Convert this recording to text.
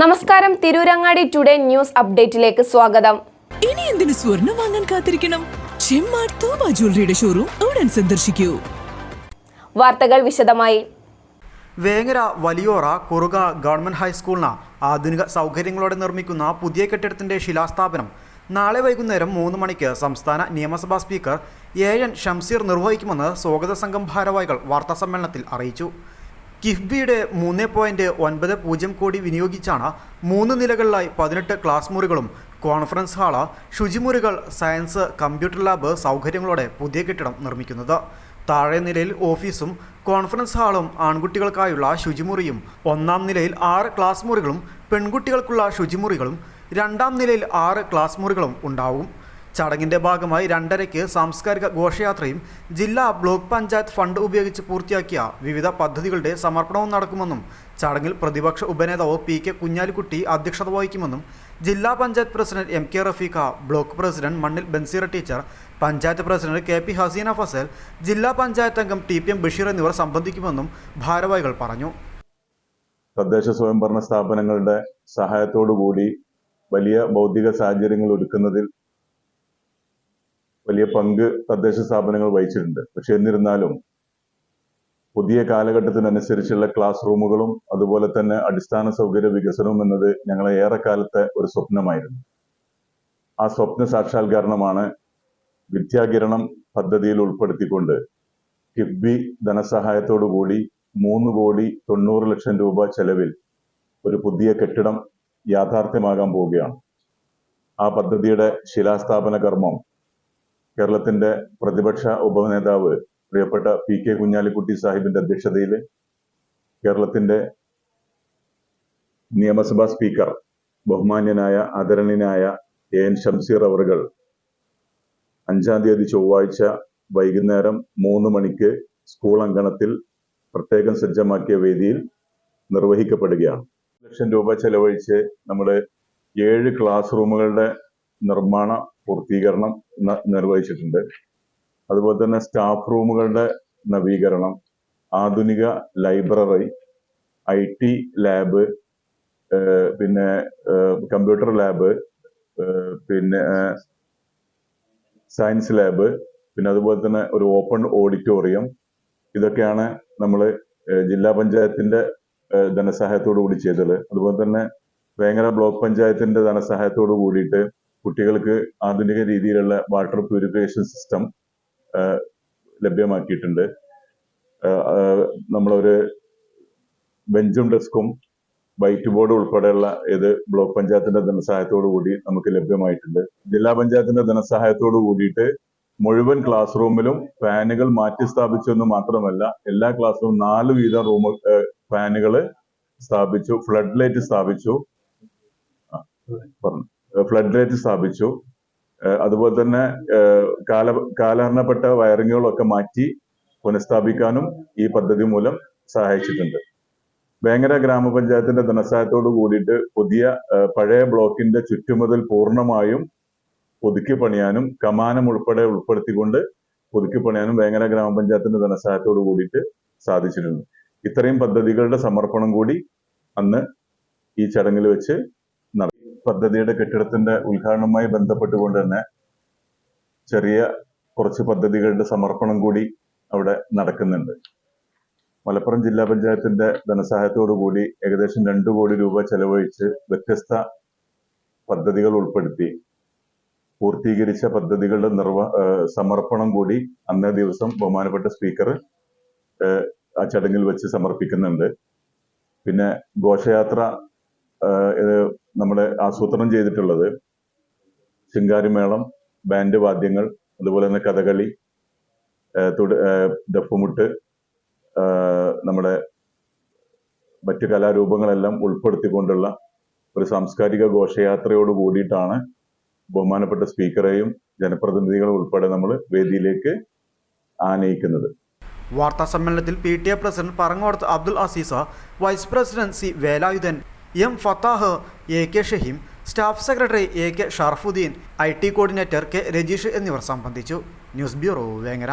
നമസ്കാരം. Tirurangadi today news അപ്ഡേറ്റിലേക്ക് സ്വാഗതം. ഇനി എന്തിനു സ്വർണം വാങ്ങാൻ കാത്തിരിക്കണം? ചെമ്മാർ തോമ ജ്വല്ലറിയുടെ ഷോറൂം ഉടൻ സന്ദർശിക്കൂ. വാർത്തകൾ വിശദമായി. വേങ്ങര വലിയോറ കുറുക ഗവൺമെന്റ് ഹൈസ്കൂളിന് ആധുനിക സൗകര്യങ്ങളോടെ നിർമ്മിക്കുന്ന പുതിയ കെട്ടിടത്തിന്റെ ശിലാസ്ഥാപനം. നാളെ വൈകുന്നേരം മൂന്ന് മണിക്ക് സംസ്ഥാന നിയമസഭാ സ്പീക്കർ എ എൻ ഷംസീർ നിർവഹിക്കുമെന്ന് സ്വാഗത സംഘം ഭാരവാഹികൾ വാർത്താസമ്മേളനത്തിൽ അറിയിച്ചു. കിഫ്ബിയുടെ മൂന്ന് പോയിന്റ് ഒൻപത് പൂജ്യം കോടി വിനിയോഗിച്ചാണ് മൂന്ന് നിലകളിലായി പതിനെട്ട് ക്ലാസ് മുറികളും കോൺഫറൻസ് ഹാൾ ശുചിമുറികൾ സയൻസ് കമ്പ്യൂട്ടർ ലാബ് സൗകര്യങ്ങളോടെ പുതിയ കെട്ടിടം നിർമ്മിക്കുന്നത്. താഴെ നിലയിൽ ഓഫീസും കോൺഫറൻസ് ഹാളും ആൺകുട്ടികൾക്കായുള്ള ശുചിമുറിയും ഒന്നാം നിലയിൽ ആറ് ക്ലാസ് മുറികളും പെൺകുട്ടികൾക്കുള്ള ശുചിമുറികളും രണ്ടാം നിലയിൽ ആറ് ക്ലാസ് മുറികളും ഉണ്ടാവും. ചടങ്ങിന്റെ ഭാഗമായി രണ്ടരയ്ക്ക് സാംസ്കാരിക ഘോഷയാത്രയും ജില്ലാ ബ്ലോക്ക് പഞ്ചായത്ത് ഫണ്ട് ഉപയോഗിച്ച് പൂർത്തിയാക്കിയ വിവിധ പദ്ധതികളുടെ സമർപ്പണവും നടക്കുമെന്നും ചടങ്ങിൽ പ്രതിപക്ഷ ഉപനേതാവ് പി കെ കുഞ്ഞാലിക്കുട്ടി അധ്യക്ഷത വഹിക്കുമെന്നും ജില്ലാ panchayat president M K Rafeeqa block president Mannil Benseera teacher panchayat president K P Haseena Fasal ജില്ലാ പഞ്ചായത്ത് അംഗം ടി പി എം ബഷീർ എന്നിവർ സംബന്ധിക്കുമെന്നും ഭാരവാഹികൾ പറഞ്ഞു. തദ്ദേശ സ്വയംഭരണ സ്ഥാപനങ്ങളുടെ സഹായത്തോടു കൂടി വലിയ ഭൗതിക സാഹചര്യങ്ങൾ ഒരുക്കുന്നതിൽ വലിയ പങ്ക് തദ്ദേശ സ്ഥാപനങ്ങൾ വഹിച്ചിട്ടുണ്ട്. പക്ഷെ എന്നിരുന്നാലും പുതിയ കാലഘട്ടത്തിനനുസരിച്ചുള്ള ക്ലാസ് റൂമുകളും അതുപോലെ തന്നെ അടിസ്ഥാന സൗകര്യ വികസനവും എന്നത് ഞങ്ങളെ ഏറെക്കാലത്തെ ഒരു സ്വപ്നമായിരുന്നു. ആ സ്വപ്ന സാക്ഷാത്കാരണമാണ് വിദ്യാകിരണം പദ്ധതിയിൽ ഉൾപ്പെടുത്തിക്കൊണ്ട് കിഫ്ബി ധനസഹായത്തോടു കൂടി മൂന്ന് കോടി തൊണ്ണൂറ് ലക്ഷം രൂപ ചെലവിൽ ഒരു പുതിയ കെട്ടിടം യാഥാർത്ഥ്യമാകാൻ പോവുകയാണ്. ആ പദ്ധതിയുടെ ശിലാസ്ഥാപന കർമ്മം കേരളത്തിന്റെ പ്രതിപക്ഷ ഉപനേതാവ് പ്രിയപ്പെട്ട പി കെ കുഞ്ഞാലിക്കുട്ടി സാഹിബിന്റെ അധ്യക്ഷതയിൽ കേരളത്തിന്റെ നിയമസഭാ സ്പീക്കർ ബഹുമാന്യനായ ആദരണീയനായ എ എൻ ഷംസീർ അവറുകൾ അഞ്ചാം തീയതി ചൊവ്വാഴ്ച വൈകുന്നേരം മൂന്ന് മണിക്ക് സ്കൂൾ അങ്കണത്തിൽ പ്രത്യേകം സജ്ജമാക്കിയ വേദിയിൽ നിർവഹിക്കപ്പെടുകയാണ്. ലക്ഷം രൂപ ചെലവഴിച്ച് നമ്മുടെ ഏഴ് ക്ലാസ് റൂമുകളുടെ നിർമ്മാണ പൂർത്തീകരണം നിർവഹിച്ചിട്ടുണ്ട്. അതുപോലെ തന്നെ സ്റ്റാഫ് റൂമുകളുടെ നവീകരണം ആധുനിക ലൈബ്രറി ഐ ടി ലാബ് പിന്നെ കമ്പ്യൂട്ടർ ലാബ് പിന്നെ സയൻസ് ലാബ് പിന്നെ അതുപോലെ തന്നെ ഒരു ഓപ്പൺ ഓഡിറ്റോറിയം ഇതൊക്കെയാണ് നമ്മൾ ജില്ലാ പഞ്ചായത്തിന്റെ ധനസഹായത്തോടു കൂടി ചെയ്തത്. അതുപോലെ തന്നെ വേങ്ങര ബ്ലോക്ക് പഞ്ചായത്തിന്റെ ധനസഹായത്തോടു കൂടിയിട്ട് കുട്ടികൾക്ക് ആധുനിക രീതിയിലുള്ള വാട്ടർ പ്യൂരിഫിക്കേഷൻ സിസ്റ്റം ലഭ്യമാക്കിയിട്ടുണ്ട്. നമ്മളൊരു ബെഞ്ചും ഡെസ്കും വൈറ്റ് ബോർഡ് ഉൾപ്പെടെയുള്ള ഇത് ബ്ലോക്ക് പഞ്ചായത്തിന്റെ ധനസഹായത്തോടു കൂടി നമുക്ക് ലഭ്യമായിട്ടുണ്ട്. ജില്ലാ പഞ്ചായത്തിന്റെ ധനസഹായത്തോടു കൂടിയിട്ട് മുഴുവൻ ക്ലാസ് റൂമിലും ഫാനുകൾ മാറ്റി സ്ഥാപിച്ചു എന്ന് മാത്രമല്ല എല്ലാ ക്ലാസ് റൂം നാല് വീതം റൂമ് ഫാനുകൾ സ്ഥാപിച്ചു ഫ്ലഡ് ലൈറ്റ് സ്ഥാപിച്ചു. പറഞ്ഞു. ഫ്ലഡ് ലൈറ്റ് സ്ഥാപിച്ചു. അതുപോലെ തന്നെ കാല കാലഹരണപ്പെട്ട വയറിങ്ങുകളൊക്കെ മാറ്റി പുനഃസ്ഥാപിക്കാനും ഈ പദ്ധതി മൂലം സഹായിച്ചിട്ടുണ്ട്. വേങ്ങര ഗ്രാമപഞ്ചായത്തിന്റെ ധനസഹായത്തോട് കൂടിയിട്ട് പുതിയ പഴയ ബ്ലോക്കിന്റെ ചുറ്റുമതിൽ പൂർണമായും പുതുക്കി പണിയാനും കമാനം ഉൾപ്പെടെ ഉൾപ്പെടുത്തിക്കൊണ്ട് പുതുക്കി പണിയാനും വേങ്ങര ഗ്രാമപഞ്ചായത്തിന്റെ ധനസഹായത്തോട് കൂടിയിട്ട് സാധിച്ചിട്ടുണ്ട്. ഇത്രയും പദ്ധതികളുടെ സമർപ്പണം കൂടി അന്ന് ഈ ചടങ്ങിൽ വെച്ച് പദ്ധതിയുടെ കെട്ടിടത്തിന്റെ ഉദ്ഘാടനവുമായി ബന്ധപ്പെട്ടുകൊണ്ട് തന്നെ ചെറിയ കുറച്ച് പദ്ധതികളുടെ സമർപ്പണം കൂടി അവിടെ നടക്കുന്നുണ്ട്. മലപ്പുറം ജില്ലാ പഞ്ചായത്തിന്റെ ധനസഹായത്തോടു കൂടി ഏകദേശം രണ്ടു കോടി രൂപ ചെലവഴിച്ച് വ്യത്യസ്ത പദ്ധതികൾ ഉൾപ്പെടുത്തി. പൂർത്തീകരിച്ച പദ്ധതികളുടെ നിർവ സമർപ്പണം കൂടി അന്നേ ദിവസം ബഹുമാനപ്പെട്ട സ്പീക്കർ ആ ചടങ്ങിൽ വെച്ച് സമർപ്പിക്കുന്നുണ്ട്. പിന്നെ ഘോഷയാത്ര നമ്മൾ ആസൂത്രണം ചെയ്തിട്ടുള്ളത് ശിങ്കാരിമേളം ബാൻഡ് വാദ്യങ്ങൾ അതുപോലെ തന്നെ കഥകളി ദപ്പുമുട്ട് നമ്മുടെ മറ്റു കലാരൂപങ്ങളെല്ലാം ഉൾപ്പെടുത്തിക്കൊണ്ടുള്ള ഒരു സാംസ്കാരിക ഘോഷയാത്രയോട് കൂടിയിട്ടാണ് ബഹുമാനപ്പെട്ട സ്പീക്കറെയും ജനപ്രതിനിധികളും ഉൾപ്പെടെ നമ്മൾ വേദിയിലേക്ക് ആനയിക്കുന്നത്. വാർത്താ സമ്മേളനത്തിൽ P T A president Parangodath Abdul Azeez vice president C Velayudhan M Fathah A K Shaheem staff secretary A K Sharafudheen I T coordinator K Rajeesh എന്നിവർ സംബന്ധിച്ചു. News bureau Vengara.